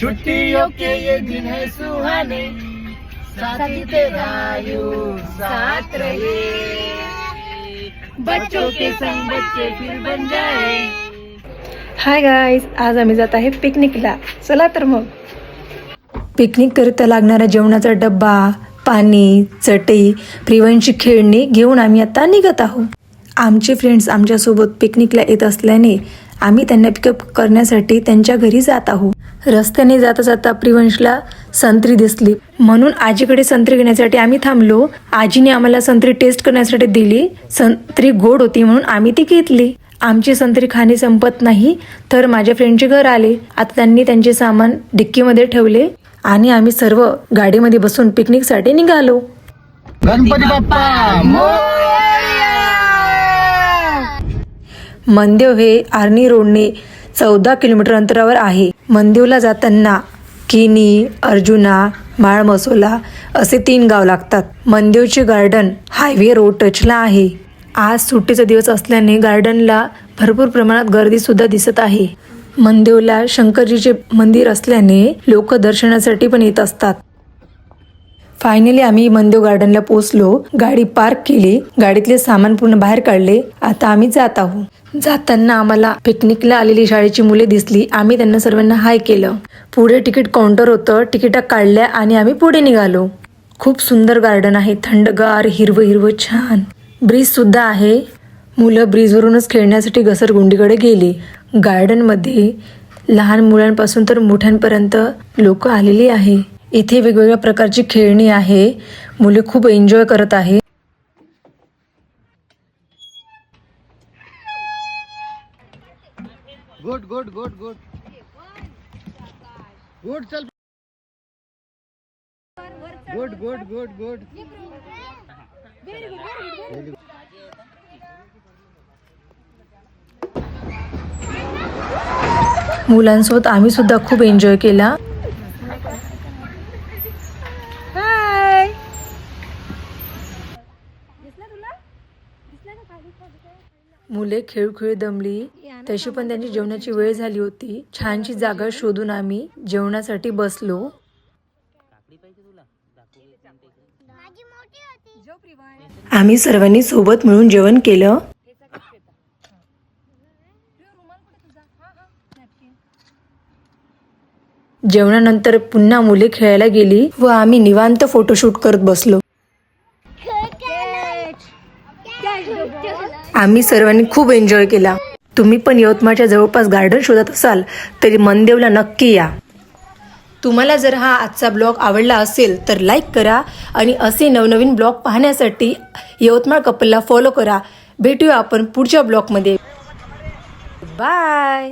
छुट्टियों के ये दिन है सुहाने। साथी तेरा यूं साथ रहे। बच्चों के संग बच्चे फिर बन जाए। हाय गाईज आज आम्ही जात आहे पिकनिकला. चला तर मग. पिकनिक करिता लागणारा जेवणाचा डब्बा पाणी चटई प्रिवनची खेळणी घेऊन आम्ही आता निघत आहोत. आमचे फ्रेंड्स आमच्यासोबत पिकनिकला येत असल्याने आम्ही त्यांना पिकअप करण्यासाठी त्यांच्या घरी जात आहोत. रस्त्याने जाता जाता प्रिवंशला संत्री दिसली. म्हणून आजीकडे संत्री घेण्यासाठी आम्ही थांबलो. आजीने आम्हाला संत्री टेस्ट करण्यासाठी दिली. संत्री गोड होती म्हणून आम्ही ती घेतली. आमची संत्री खाणे संपत नाही तर माझ्या फ्रेंडचे घर आले. आता त्यांनी त्यांचे सामान डिक्कीमध्ये ठेवले आणि आम्ही सर्व गाडीमध्ये बसून पिकनिकसाठी निघालो. गणपती बाप्पा मंदेव हे आर्नी रोडने चौदा किलोमीटर अंतरावर आहे. मंदेवला जाताना किनी अर्जुना माळमसोला असे तीन गाव लागतात. मंदेवचे गार्डन हायवे रोड टचला आहे. आज सुट्टीचा दिवस असल्याने गार्डनला भरपूर प्रमाणात गर्दी सुद्धा दिसत आहे. मंदेवला शंकरजीचे मंदिर असल्याने लोक दर्शनासाठी पण येत असतात. फायनली आम्ही मंदेव गार्डनला पोहोचलो. गाडी पार्क केली. गाडीतले सामान पूर्ण बाहेर काढले. आता आम्ही जात आहोत. जाताना आम्हाला पिकनिकला आलेली शाळेची मुले दिसली. आम्ही त्यांना सर्वांना हाय केलं. पुढे तिकीट काउंटर होतं. तिकिटा काढल्या आणि आम्ही पुढे निघालो. खूप सुंदर गार्डन आहे. थंडगार हिरवं हिरवं छान. ब्रिज सुद्धा आहे. मुलं ब्रिजवरूनच खेळण्यासाठी घसरगुंडीकडे गेली. गार्डनमध्ये लहान मुलांपासून तर मोठ्यांपर्यंत लोक आलेली आहे. इथे वेगवेगळ्या प्रकारची खेळणी आहे. मुले खूप एन्जॉय करत आहे. Good good good good. Good चल. Good good good good. मुलांसोबत आम्ही सुद्धा खूप एन्जॉय केला. मुले खेळ खेळ दमली. तशी पण त्यांची जेवणाची वेळ झाली होती. छानशी जागा शोधून आम्ही जेवणासाठी बसलो. आम्ही सर्वांनी सोबत मिळून जेवण केलं. जेवणानंतर पुन्हा मुले खेळायला गेली व आम्ही निवांत फोटोशूट करत बसलो. आम्ही सर्वांनी खूप एन्जॉय केला. तुम्ही पण यवतमाळच्या जवळपास गार्डन शोधत असाल तरी मनदेवला नक्की या. तुम्हाला जर हा आजचा ब्लॉग आवडला असेल तर लाईक करा आणि असे नवनवीन ब्लॉग पाहण्यासाठी यवतमाळ कपलला फॉलो करा. भेटूया आपण पुढच्या ब्लॉगमध्ये बाय